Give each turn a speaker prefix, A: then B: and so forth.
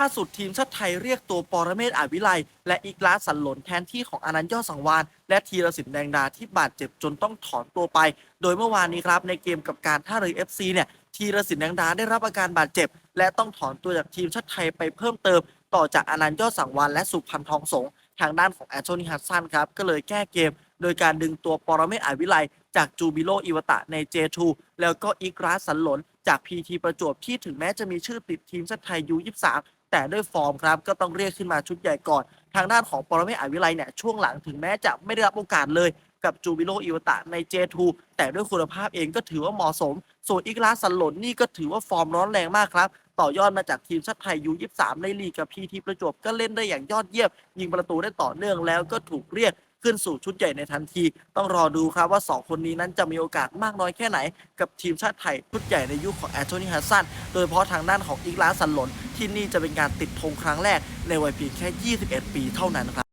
A: ล่าสุดทีมชาติไทยเรียกตัวปรเมศอาวิไลและอีกลาสันหลนแทนที่ของอนันต์ยอดสังวานและธีรศิลป์แดงดาที่บาดเจ็บจนต้องถอนตัวไป โดยเมื่อวานนี้ครับในเกมกับการท่าเรือ FC เนี่ยธีรศิลป์แดงดาได้รับอาการบาดเจ็บ และต้องถอนตัวจากทีมชาติไทยไปเพิ่มเติม ต่อจากอนันต์ยอดสังวานและสุพันธ์ทองสงทางด้านของแอนโทนีฮัตสันครับก็เลยแก้เกม โดยการดึงตัวปรเมศอาวิไลจากจูบิโลอิวตะใน J2 แล้วก็อีกราสันหลนจาก PT ประจวบที่ถึงแม้จะมีชื่อติดทีมชาติไทยยู23 แต่ด้วยฟอร์มครับก็ต้องเรียกขึ้นมาชุดใหญ่ก่อน ทางด้านของปรเมศอาวิไลเนี่ยช่วงหลังถึงแม้จะไม่ได้รับโอกาสเลยกับจูบิโลอิวตะใน J2 แต่ด้วยคุณภาพเองก็ถือว่าเหมาะสม ส่วนอีกลาสสันหลนนี่ก็ถือว่าฟอร์มร้อนแรงมากครับ ต่อยอดมาจากทีมชาติไทยยู23ในลีกกับพีทีประจวบก็เล่นได้อย่างยอดเยี่ยมยิงประตูได้ต่อเนื่องแล้วก็ถูกเรียกขึ้นสู่ชุดใหญ่ในทันที ต้องรอดูครับว่า 2 คนนี้นั้นจะมีโอกาสมากน้อยแค่ไหน กับทีมชาติไทย ชุดใหญ่ในยุคของแอนโทนีฮัสซันโดยเฉพาะทางด้านของอีกลาสันหลน ที่นี่จะเป็นการติดธงครั้งแรกในวัยเพียงแค่ 21 ปีเท่านั้นครับ